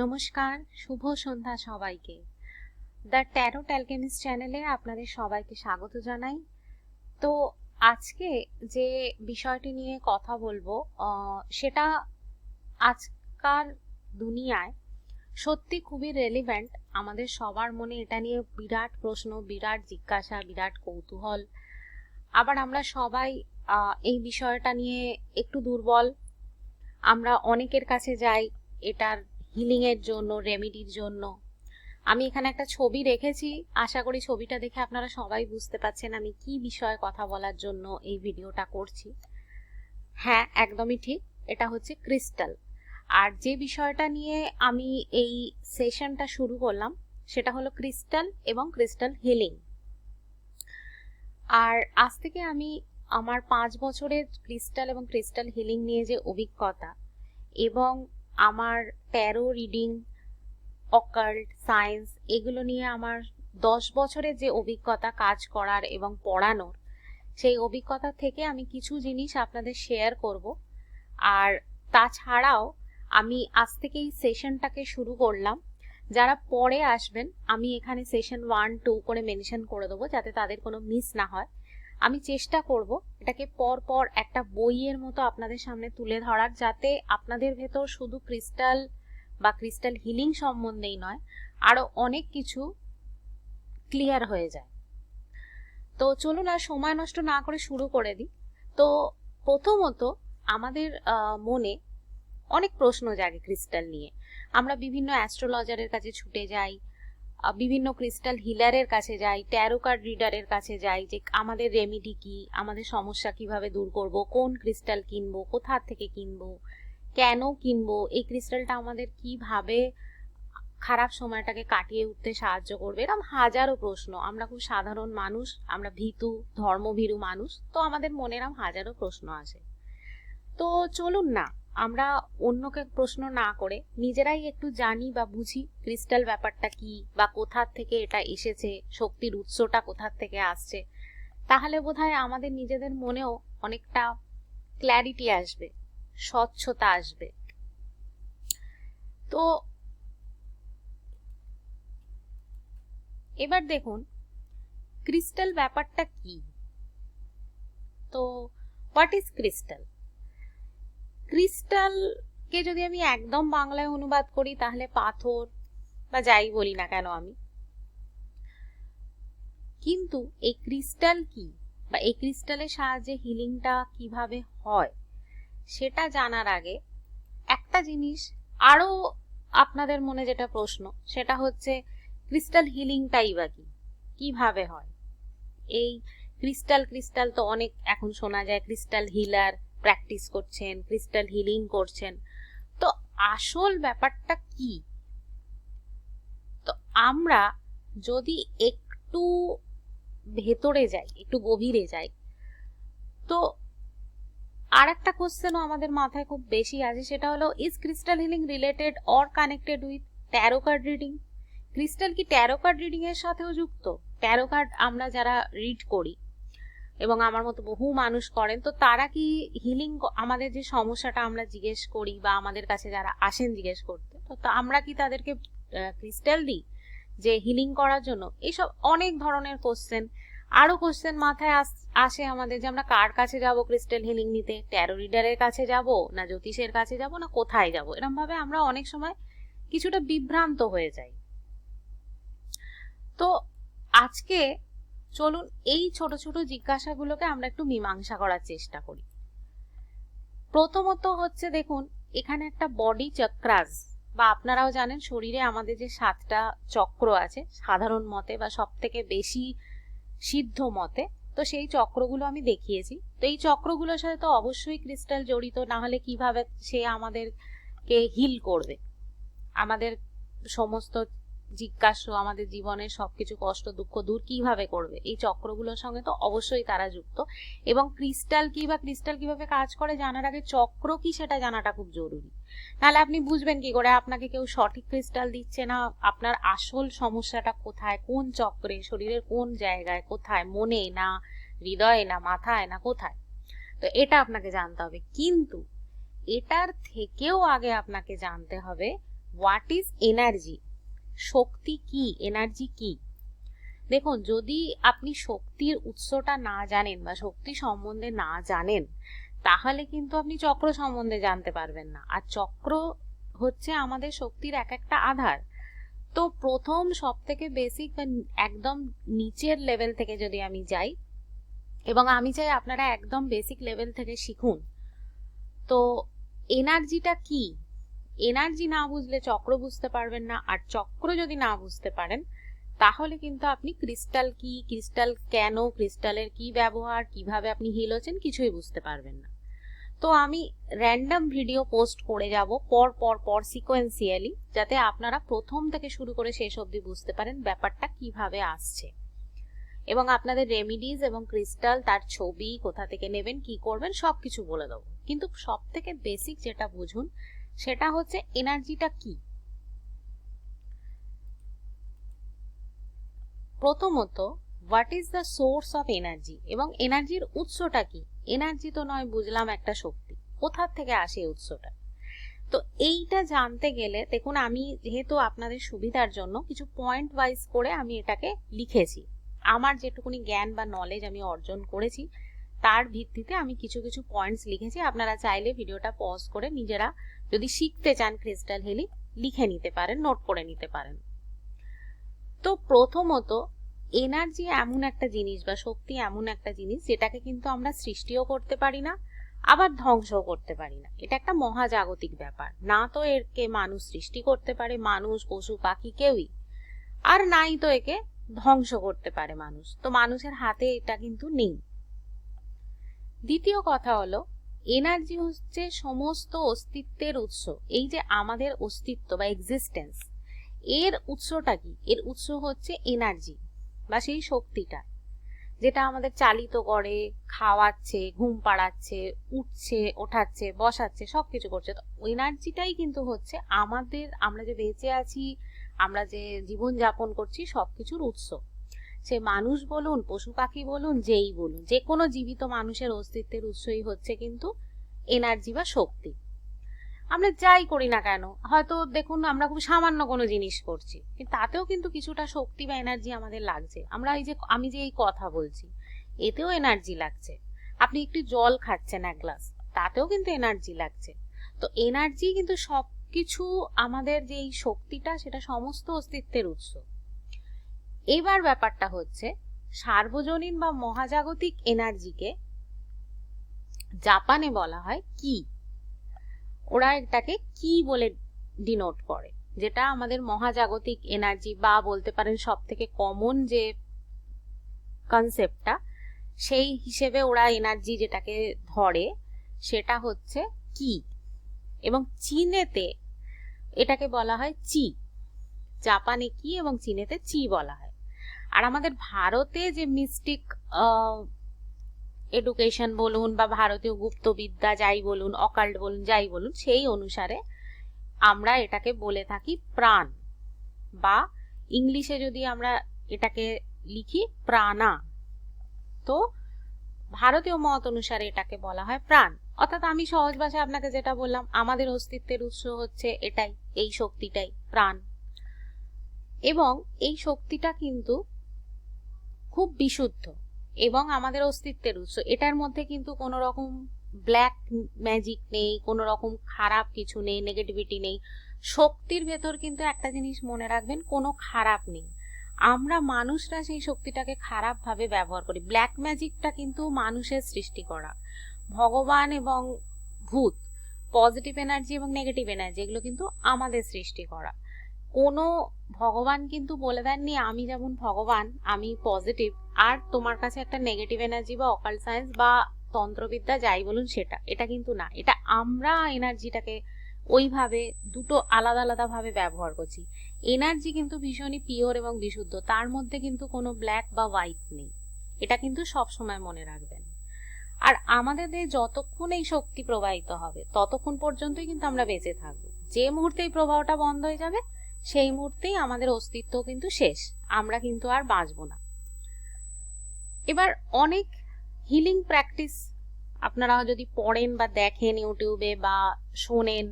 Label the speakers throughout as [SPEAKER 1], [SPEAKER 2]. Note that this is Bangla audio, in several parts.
[SPEAKER 1] নমস্কার, শুভ সন্ধ্যা সবাইকে। দ্য ট্যারো অ্যালকেমিস্ট চ্যানেলে আপনাদের সবাইকে স্বাগত জানাই। তো আজকে যে বিষয়টি নিয়ে কথা বলব সেটা আজকাল দুনিয়ায় সত্যি খুবই রেলিভেন্ট আমাদের সবার মনে এটা নিয়ে বিরাট প্রশ্ন, বিরাট জিজ্ঞাসা, বিরাট কৌতূহল। আবার আমরা সবাই এই বিষয়টা নিয়ে একটু দুর্বল। আমরা অনেকের কাছে যাই, এটার হিলিং এর জন্য রেমেডির জন্য। আমি এখানে একটা ছবি রেখেছি। আশা করি ছবিটা দেখে আপনারা সবাই বুঝতে পারছেন আমি কি বিষয়ে কথা বলার জন্য এই ভিডিওটা করছি। হ্যাঁ একদমই ঠিক। এটা হচ্ছে ক্রিস্টাল আর যে বিষয়টা নিয়ে আমি এই সেশনটা শুরু করলাম, সেটা হলো ক্রিস্টাল এবং ক্রিস্টাল হিলিং আর আজ থেকে আমি আমার পাঁচ বছরের ক্রিস্টাল এবং ক্রিস্টাল হিলিং নিয়ে যে অভিজ্ঞতা এবং আমার ট্যারো রিডিং অকাল্ট সায়েন্স এগুলো নিয়ে আমার দশ বছরের যে অভিজ্ঞতা কাজ করার এবং পড়ানোর, সেই অভিজ্ঞতা থেকে আমি কিছু জিনিস আপনাদের শেয়ার করব। আর তাছাড়াও আমি আজ থেকে এই সেশনটাকে শুরু করলাম। যারা পরে আসবেন, আমি এখানে সেশন ওয়ান টু করে মেনশন করে দেবো যাতে তাদের কোনো মিস না হয়। আমি চেষ্টা করব এটাকে পর পর একটা বইয়ের মতো আপনাদের সামনে তুলে ধরার, যাতে আপনাদের ভেতর শুধু ক্রিস্টাল বা ক্রিস্টাল হিলিং সম্বন্ধেই নয়, আরও অনেক কিছু ক্লিয়ার হয়ে যায়। তো চলুন আর সময় নষ্ট না করে শুরু করে দিই। তো প্রথমত আমাদের মনে অনেক প্রশ্ন জাগে ক্রিস্টাল নিয়ে। আমরা বিভিন্ন অ্যাস্ট্রোলজারের কাছে ছুটে যাই বিভিন্ন ক্রিস্টাল হিলারের কাছে যাই ট্যারো কার্ড রিডারের কাছে যাই, যে আমাদের রেমিডি কি, আমাদের সমস্যা কীভাবে দূর করব, কোন ক্রিস্টাল কিনবো, কোথা থেকে কিনবো, কেন কিনবো, এই ক্রিস্টালটা আমাদের কীভাবে খারাপ সময়টাকে কাটিয়ে উঠতে সাহায্য করবে, এরকম হাজারো প্রশ্ন। আমরা খুব সাধারণ মানুষ, আমরা ভীতু, ধর্মভীরু মানুষ, তো আমাদের মনে এরকম হাজারো প্রশ্ন আসে। তো চলুন না আমরা অন্যকে প্রশ্ন না করে নিজেরাই একটু জানি বা বুঝি ক্রিস্টাল ব্যাপারটা কি বা কোথার থেকে এটা এসেছে, শক্তির উৎসটা কোথার থেকে আসছে। তাহলে বোধহয় আমাদের নিজেদের মনেও অনেকটা ক্ল্যারিটি আসবে, স্বচ্ছতা আসবে। তো এবার দেখুন, ক্রিস্টাল ব্যাপারটা কি? তো হোয়াট ইজ ক্রিস্টাল ক্রিস্টালকে যদি আমি একদম বাংলায় অনুবাদ করি, তাহলে পাথর বা যাই বলি না কেন আমি। কিন্তু এই ক্রিস্টাল কি বা এই ক্রিস্টালের সাহায্যে হিলিংটা কীভাবে হয়, সেটা জানার আগে একটা জিনিস আরও আপনাদের মনে যেটা প্রশ্ন, সেটা হচ্ছে ক্রিস্টাল হিলিংটাই বা কি? কীভাবে হয়? এই ক্রিস্টাল ক্রিস্টাল তো অনেক এখন শোনা যায় ক্রিস্টাল হিলার প্র্যাকটিস করছেন, ক্রিস্টাল হিলিং করছেন। তো আসল ব্যাপারটা কি? তো আমরা যদি একটু ভেতরে যাই, একটু গভীরে যাই, তো আর একটা কোশ্চেনও আমাদের মাথায় খুব বেশি আছে সেটা হলো is crystal healing related or connected with tarot card reading crystal কি ট্যারো কার্ড রিডিং এর সাথেও যুক্ত? ট্যারো কার্ড আমরা যারা রিড করি এবং আমার মতো বহু মানুষ করেন, তো তারা কি হিলিং আমাদের যে সমস্যাটা আমরা জিজ্ঞেস করি বা আমাদের কাছে যারা আসেন জিজ্ঞেস করতে, তো আমরা কি তাদেরকে ক্রিস্টাল দিই যে হিলিং করার জন্য? এইসব অনেক ধরনের কোশ্চেন আরও কোশ্চেন মাথায় আস- আমাদের যে আমরা কার কাছে যাব ক্রিস্টাল হিলিং নিতে? ট্যারো রিডারের কাছে যাব না জ্যোতিষের কাছে যাব না কোথায় যাব? এরকম ভাবে আমরা অনেক সময় কিছুটা বিভ্রান্ত হয়ে যাই। তো আজকে চলুন এই ছোট ছোট জিজ্ঞাসাগুলোকে আমরা একটু মীমাংসা করার চেষ্টা করি। প্রথমত হচ্ছে দেখুন, এখানে একটা বডি চক্রাস বা আপনারাও জানেন শরীরে আমাদের যে সাতটা চক্র আছে, সাধারণ মতে বা সব থেকে বেশি সিদ্ধ মতে, তো সেই চক্রগুলো আমি দেখিয়েছি। তো এই চক্রগুলোর সাথে তো অবশ্যই ক্রিস্টাল জড়িত, না হলে কীভাবে সে আমাদেরকে হিল করবে? আমাদের সমস্ত জিজ্ঞাসা, আমাদের জীবনের সবকিছু কষ্ট, দুঃখ দূর কীভাবে করবে? এই চক্রগুলোর সঙ্গে তো অবশ্যই তারা যুক্ত। এবং ক্রিস্টাল কি বা ক্রিস্টাল কীভাবে কাজ করে জানার আগে চক্র কি সেটা জানাটা খুব জরুরি। তাহলে আপনি বুঝবেন কি করে, আপনাকে কেউ সঠিক ক্রিস্টাল দিচ্ছে না। আপনার আসল সমস্যাটা কোথায়? কোন চক্রে? শরীরের কোন জায়গায়? কোথায়? মনে না, হৃদয়ে না, মাথায় না, কোথায়? তো এটা আপনাকে জানতে হবে। কিন্তু এটার থেকেও আগে আপনাকে জানতে হবে হোয়াট ইজ এনার্জি শক্তি কি? এনার্জি কি? দেখুন, যদি আপনি শক্তির উৎসটা না জানেন বা শক্তি সম্বন্ধে না জানেন, তাহলে কিন্তু আপনি চক্র সম্বন্ধে জানতে পারবেন না। আর চক্র হচ্ছে আমাদের শক্তির এক একটা আধার। তো প্রথম সব থেকে বেসিক বা একদম নিচের লেভেল থেকে যদি আমি যাই, এবং আমি চাই আপনারা একদম বেসিক লেভেল থেকে শিখুন, তো এনার্জিটা কি? এনার্জি না বুঝলে চক্র বুঝতে পারবেন না, আর চক্র যদি না বুঝতে পারেন, তাহলে কিন্তু আপনি ক্রিস্টাল কি, ক্রিস্টাল কেন, ক্রিস্টালের কি ব্যবহার, কীভাবে আপনি হিল হচ্ছেন কিছুই বুঝতে পারবেন না। তো আমি র্যান্ডাম ভিডিও পোস্ট করে যাব পর পর পর সিকোয়েন্সিয়ালি যাতে আপনারা প্রথম থেকে শুরু করে শেষ অবধি বুঝতে পারেন ব্যাপারটা কীভাবে আসছে। এবং আপনাদের রেমিডিজ এবং ক্রিস্টাল তার ছবি, কোথা থেকে নেবেন, কি করবেন সব কিছু বলে দেবো। কিন্তু সব থেকে বেসিক যেটা বুঝুন সেটা হচ্ছে এনার্জিটা কি? প্রথমত what is the source of energy এবং এনার্জির উৎসটা কি? এনার্জি তো নয়, বুঝলাম একটা শক্তি। কোথার থেকে আসে উৎসটা? তো এইটা জানতে গেলে, দেখুন, আমি যেহেতু আপনাদের সুবিধার জন্য কিছু পয়েন্ট ওয়াইজ করে আমি এটাকে লিখেছি। আমার যেটুকুনি জ্ঞান বা নলেজ আমি অর্জন করেছি তার ভিত্তিতে আমি কিছু কিছু পয়েন্টস লিখেছি। আপনারা চাইলে ভিডিওটা পজ করে নিজেরা যদি শিখতে চান ক্রিস্টাল হেলি লিখে নিতে পারেন নোট করে নিতে পারেন। তো প্রথমত এনার্জি এমন একটা জিনিস বা শক্তি এমন একটা জিনিস যেটাকে কিন্তু আমরা সৃষ্টিও করতে পারি না, আবার ধ্বংসও করতে পারি না। এটা একটা মহাজাগতিক ব্যাপার। না তো এরকে মানুষ সৃষ্টি করতে পারে, মানুষ, পশু, পাখি, কেউই। আর নাই তো একে ধ্বংস করতে পারে মানুষ। তো মানুষের হাতে এটা কিন্তু নেই। দ্বিতীয় কথা হলো এনার্জি হচ্ছে সমস্ত অস্তিত্বের উৎস, এই যে আমাদের অস্তিত্ব বা এক্সিস্টেন্স এর উৎসটা কি? এর উৎস হচ্ছে এনার্জি বা সেই শক্তিটা, যেটা আমাদের চালিত করে, খাওয়াচ্ছে, ঘুম পাড়াচ্ছে, উঠছে, ওঠাচ্ছে, বসাচ্ছে সব কিছু করছে। তো এনার্জিটাই কিন্তু হচ্ছে আমাদের, আমরা যে বেঁচে আছি, আমরা যে জীবন যাপন করছি, সবকিছুর উৎস। সে মানুষ বলুন, পশু পাখি বলুন, যেই বলুন, যে কোনো জীবিত মানুষের অস্তিত্বের উৎসই হচ্ছে কিন্তু এনার্জি বা শক্তি। আমরা যাই করি না কেন, হয়তো দেখুন আমরা খুব সামান্য কোনো জিনিস করছি তাতেও কিন্তু কিছুটা শক্তি বা এনার্জি আমাদের লাগছে। আমরা এই যে, আমি যে এই কথা বলছি, এতেও এনার্জি লাগছে। আপনি একটু জল খাচ্ছেন এক গ্লাস তাতেও কিন্তু এনার্জি লাগছে। তো এনার্জি কিন্তু সব কিছু আমাদের যে এই শক্তিটা, সেটা সমস্ত অস্তিত্বের উৎস। এবার ব্যাপারটা হচ্ছে, সার্বজনীন বা মহাজাগতিক এনার্জিকে জাপানে বলা হয় কি? ওরা এটাকে কি বলে ডিনোট করে, যেটা আমাদের মহাজাগতিক এনার্জি বা বলতে পারেন সব থেকে কমন যে কনসেপ্টটা সেই হিসেবে ওরা এনার্জি যেটাকে ধরে সেটা হচ্ছে কি? এবং চীনেতে এটাকে বলা হয় চি। জাপানে কি এবং চীনেতে চি বলা হয়। আর আমাদের ভারতে যে মিস্টিক এডুকেশন বলুন বা ভারতীয় গুপ্তবিদ্যা যাই বলুন অকাল্ট বলুন, যাই বলুন, সেই অনুসারে আমরা এটাকে বলে থাকি প্রাণ। বা ইংলিশে যদি আমরা এটাকে লিখি প্রাণা, তো ভারতীয় মত অনুসারে এটাকে বলা হয় প্রাণ। অর্থাৎ আমি সহজ ভাষায় আপনাকে যেটা বললাম, আমাদের অস্তিত্বের উৎস হচ্ছে এটাই, এই শক্তিটাই, প্রাণ। এবং এই শক্তিটা কিন্তু খুব বিশুদ্ধ এবং আমাদের অস্তিত্বের উৎস। এটার মধ্যে কিন্তু কোনো রকম ব্ল্যাক ম্যাজিক নেই, কোনো রকম খারাপ কিছু নেই নেগেটিভিটি নেই। শক্তির ভেতর কিন্তু একটা জিনিস মনে রাখবেন, কোনো খারাপ নেই। আমরা মানুষরা সেই শক্তিটাকে খারাপভাবে ব্যবহার করি। ব্ল্যাক ম্যাজিকটা কিন্তু মানুষের সৃষ্টি করা। ভগবান এবং ভূত পজিটিভ এনার্জি এবং নেগেটিভ এনার্জি এগুলো কিন্তু আমাদের সৃষ্টি করা। কোনো ভগবান কিন্তু বলে দেননি, আমি যেমন ভগবান, আমি পজিটিভ আর তোমার কাছে একটা নেগেটিভ এনার্জি বা অকাল সায়েন্স বা তন্ত্রবিদ্যা যাই বলুন সেটা, এটা কিন্তু না। এটা আমরা এনার্জিটাকে ওইভাবে দুটো আলাদা আলাদা ভাবে ব্যবহার করছি। এনার্জি কিন্তু ভীষণই পিওর এবং বিশুদ্ধ, তার মধ্যে কিন্তু কোনো ব্ল্যাক বা হোয়াইট নেই। এটা কিন্তু সব সময় মনে রাখবেন। আর আমাদের যতক্ষণ এই শক্তি প্রবাহিত হবে, ততক্ষণ পর্যন্তই কিন্তু আমরা বেঁচে থাকব। যে মুহূর্তে এই প্রবাহটা বন্ধ হয়ে যাবে সেই মুহূর্তেই আমাদের অস্তিত্ব কিন্তু শেষ। আমরা কিন্তু আর বাঁচব না। এবার অনেক হিলিং প্র্যাকটিস আপনারা যদি পড়েন বা দেখেন ইউটিউবে বা শোনেন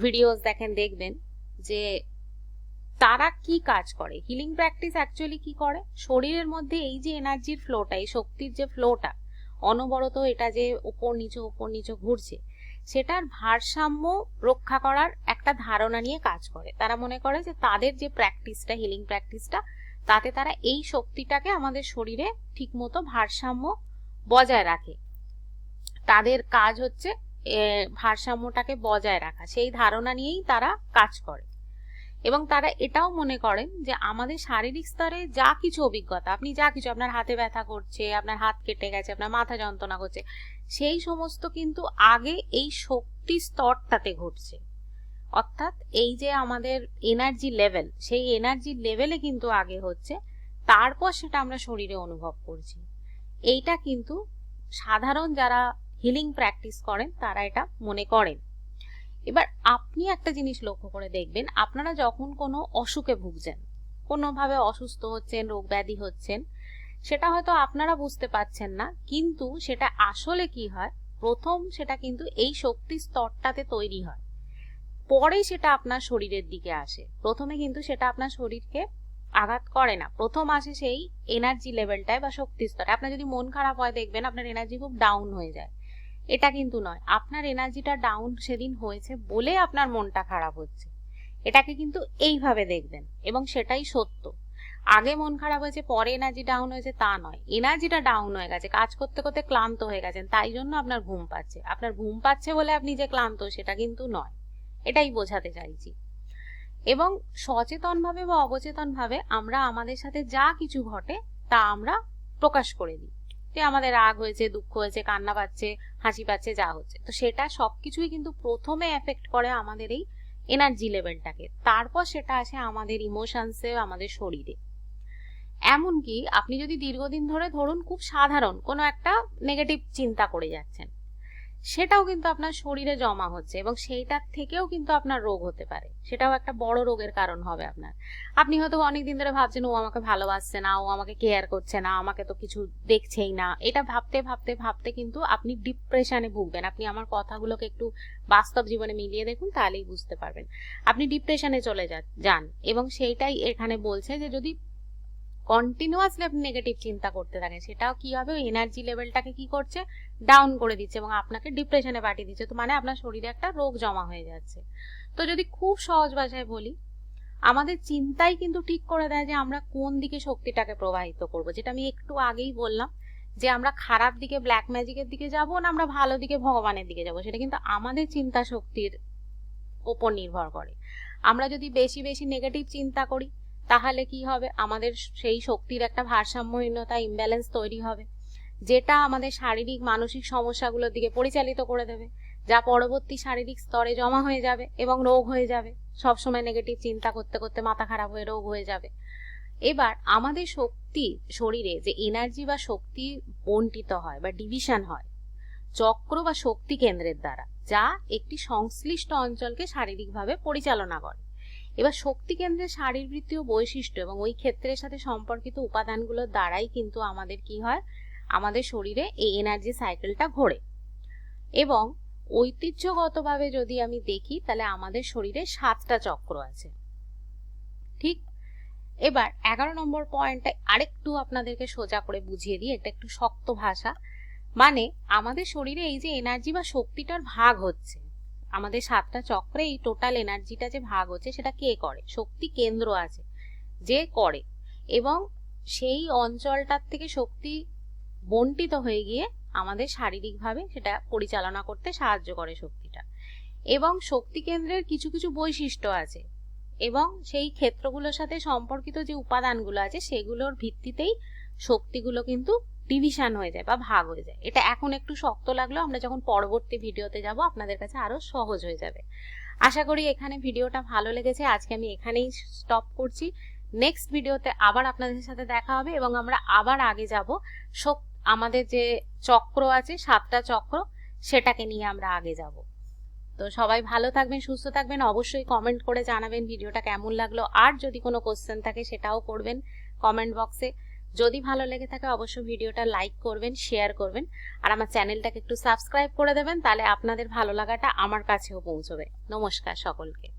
[SPEAKER 1] ভিডিওস দেখেন, দেখবেন যে তারা কি কাজ করে। হিলিং প্র্যাকটিস অ্যাকচুয়ালি কি করে? শরীরের মধ্যে এই যে এনার্জির ফ্লোটা এই শক্তির যে ফ্লোটা অনবরত এটা যে ওপর নিচে ওপর নিচে ঘুরছে সেটার ভারসাম্য রক্ষা করার একটা ধারণা নিয়ে কাজ করে। তারা মনে করে যে তাদের যে প্র্যাকটিসটা হিলিং প্র্যাকটিসটা, তাতে তারা এই শক্তিটাকে আমাদের শরীরে ঠিকমতো ভারসাম্য বজায় রাখে। তাদের কাজ হচ্ছে ভারসাম্যটাকে বজায় রাখা। সেই ধারণা নিয়েই তারা কাজ করে। এবং তারা এটাও মনে করেন যে আমাদের শারীরিক স্তরে যা কিছু অভিজ্ঞতা, আপনি যা কিছু আপনার হাতে ব্যথা করছে, আপনার হাত কেটে গেছে, আপনার মাথা যন্ত্রণা করছে, সেই সমস্ত কিন্তু আগে এই শক্তি স্তরটাতে ঘটছে। অর্থাৎ এই যে আমাদের এনার্জি লেভেল সেই এনার্জি লেভেলে কিন্তু আগে হচ্ছে, তারপর সেটা আমরা শরীরে অনুভব করছি। এইটা কিন্তু সাধারণ যারা হিলিং প্র্যাকটিস করেন, তারা এটা মনে করেন। এবার আপনি একটা জিনিস লক্ষ্য করে দেখবেন, আপনারা যখন কোনো অসুখে ভুগছেন, কোনোভাবে অসুস্থ হচ্ছেন, রোগ ব্যাধি হচ্ছেন, সেটা হয়তো আপনারা বুঝতে পাচ্ছেন না, কিন্তু সেটা আসলে কি হয়? প্রথম সেটা কিন্তু এই শক্তি স্তরটাতে তৈরি হয়। পরে সেটা আপনার শরীরের দিকে আসে। প্রথমে কিন্তু সেটা আপনার শরীরকে আঘাত করে না। প্রথম আসে সেই এনার্জি লেভেলটায় বা শক্তি স্তরে। আপনার যদি মন খারাপ হয়, দেখবেন আপনার এনার্জি খুব ডাউন হয়ে যায়। এটা কিন্তু নয়। আপনার এনার্জিটা ডাউন সেদিন হয়েছে বলে আপনার মনটা খারাপ হচ্ছে। এটাকে কিন্তু এইভাবে দেখবেন এবং সেটাই সত্য। আগে মন খারাপ হয়েছে, পরে এনার্জি ডাউন হয়েছে, তা নয়। এনার্জিটা ডাউন হয়ে গেছে, কাজ করতে করতে ক্লান্ত হয়ে গেছেন, তাই জন্য আপনার ঘুম পাচ্ছে। আপনার ঘুম পাচ্ছে বলে আপনি যে ক্লান্ত, সেটা কিন্তু নয়। এটাই বোঝাতে চাইছি। এবং সচেতনভাবে বা অবচেতনভাবে আমরা আমাদের সাথে যা কিছু ঘটে তা আমরা প্রকাশ করে দিই। যে আমাদের রাগ হয়েছে, দুঃখ হয়েছে, কান্না পাচ্ছে, হাসি পাচ্ছে, যা হচ্ছে। তো সেটা সবকিছুই কিন্তু প্রথমে এফেক্ট করে আমাদের এই এনার্জি লেভেলটাকে তারপর সেটা আসে আমাদের ইমোশনসে আমাদের শরীরে। এমনকি আপনি যদি দীর্ঘদিন ধরে ধরুন, খুব সাধারণ কোনো একটা নেগেটিভ চিন্তা করে যাচ্ছেন সেটাও কিন্তু আপনার শরীরে জমা হচ্ছে এবং সেইটার থেকেও কিন্তু আপনার রোগ হতে পারে। সেটাও একটা বড় রোগের কারণ হবে আপনার। আপনি হয়তো অনেকদিন ধরে ভাবছেন, ও আমাকে ভালোবাসছে না, ও আমাকে কেয়ার করছে না, আমাকে তো কিছু দেখছেই না। এটা ভাবতে ভাবতে ভাবতে কিন্তু আপনি ডিপ্রেশনে ভুগবেন। আপনি আমার কথাগুলোকে একটু বাস্তব জীবনে মিলিয়ে দেখুন, তাহলেই বুঝতে পারবেন। আপনি ডিপ্রেশনে চলে যান এবং সেইটাই এখানে বলছে যে যদি কন্টিনিউয়াসলি আপনি নেগেটিভ চিন্তা করতে থাকেন, সেটাও কি হবে? এনার্জি লেভেলটাকে কি করছে? ডাউন করে দিচ্ছে এবং আপনাকে ডিপ্রেশনে পাঠিয়ে দিচ্ছে। তো মানে আপনার শরীরে একটা রোগ জমা হয়ে যাচ্ছে। তো যদি খুব সহজ ভাষায় বলি, আমাদের চিন্তাই কিন্তু ঠিক করে দেয় যে আমরা কোন দিকে শক্তিটাকে প্রবাহিত করব। যেটা আমি একটু আগেই বললাম যে আমরা খারাপ দিকে ব্ল্যাক ম্যাজিকের দিকে যাব না আমরা ভালো দিকে, ভগবানের দিকে যাব। সেটা কিন্তু আমাদের চিন্তা শক্তির ওপর নির্ভর করে। আমরা যদি বেশি বেশি নেগেটিভ চিন্তা করি, তাহলে কি হবে? আমাদের সেই শক্তির একটা ভারসাম্যহীনতা ইমব্যালেন্স তৈরি হবে। যেটা আমাদের শারীরিক, মানসিক সমস্যাগুলোর দিকে পরিচালিত করে দেবে, যা পরবর্তী শারীরিক স্তরে জমা হয়ে যাবে এবং রোগ হয়ে যাবে। সবসময় নেগেটিভ চিন্তা করতে করতে মাথা খারাপ হয়ে রোগ হয়ে যাবে। এবার আমাদের শক্তি শরীরে যে এনার্জি বা শক্তি বন্টিত হয় বা ডিভিশন হয়, চক্র বা শক্তি কেন্দ্রের দ্বারা, যা একটি সংশ্লিষ্ট অঞ্চলকে শারীরিকভাবে পরিচালনা করে। এবার শক্তি কেন্দ্রের শারীরবৃত্তীয় বৈশিষ্ট্য এবং ওই ক্ষেত্রের সাথে সম্পর্কিত উপাদানগুলোর দ্বারাই কিন্তু আমাদের কি হয়? আমাদের শরীরে এই এনার্জি সাইকেলটা ঘোরে। এবং ঐতিহ্যগতভাবে যদি আমি দেখি, তাহলে আমাদের শরীরে সাতটা চক্র আছে। ঠিক? এবার এগারো নম্বর পয়েন্টটা আরেকটু আপনাদেরকে সোজা করে বুঝিয়ে দিই, এটা একটু শক্ত ভাষা। মানে আমাদের শরীরে এই যে এনার্জি বা শক্তিটার ভাগ হচ্ছে, আমাদের সাতটা চক্রে এই টোটাল এনার্জিটা যে ভাগ হচ্ছে, সেটা কে করে? শক্তি কেন্দ্র আছে, যে করে। এবং সেই অঞ্চলটার থেকে শক্তি বন্টিত হয়ে গিয়ে আমাদের শারীরিকভাবে সেটা পরিচালনা করতে সাহায্য করে শক্তিটা। এবং শক্তি কেন্দ্রের কিছু কিছু বৈশিষ্ট্য আছে। এবং সেই ক্ষেত্রগুলোর সাথে সম্পর্কিত যে উপাদানগুলো আছে, সেগুলোর ভিত্তিতেই শক্তিগুলো কিন্তু ডিভিশন হয়ে যায় বা ভাগ হয়ে যায়। এটা এখন একটু শক্ত লাগল আমরা যখন পরবর্তী ভিডিওতে যাব, আপনাদের কাছে আরও সহজ হয়ে যাবে। আশা করি এখানে ভিডিওটা ভালো লেগেছে। আজকে আমি এখানেই স্টপ করছি। নেক্সট ভিডিওতে আবার আপনাদের সাথে দেখা হবে এবং আমরা আবার আগে যাব আমাদের যে চক্র আছে, সাতটা চক্র, সেটাকে নিয়ে আমরা আগে যাব। তো সবাই ভালো থাকবেন, সুস্থ থাকবেন, অবশ্যই কমেন্ট করে জানাবেন ভিডিওটা কেমন লাগল। আর যদি কোনো কোশ্চেন থাকে, সেটাও করবেন কমেন্ট বক্সে যদি ভালো লেগে থাকে, অবশ্যই ভিডিওটা লাইক করবেন শেয়ার করবেন। আর আমার চ্যানেলটাকে একটু সাবস্ক্রাইব করে দেবেন, তাহলে আপনাদের ভালো লাগাটা আমার কাছেও পৌঁছবে। নমস্কার সকলকে।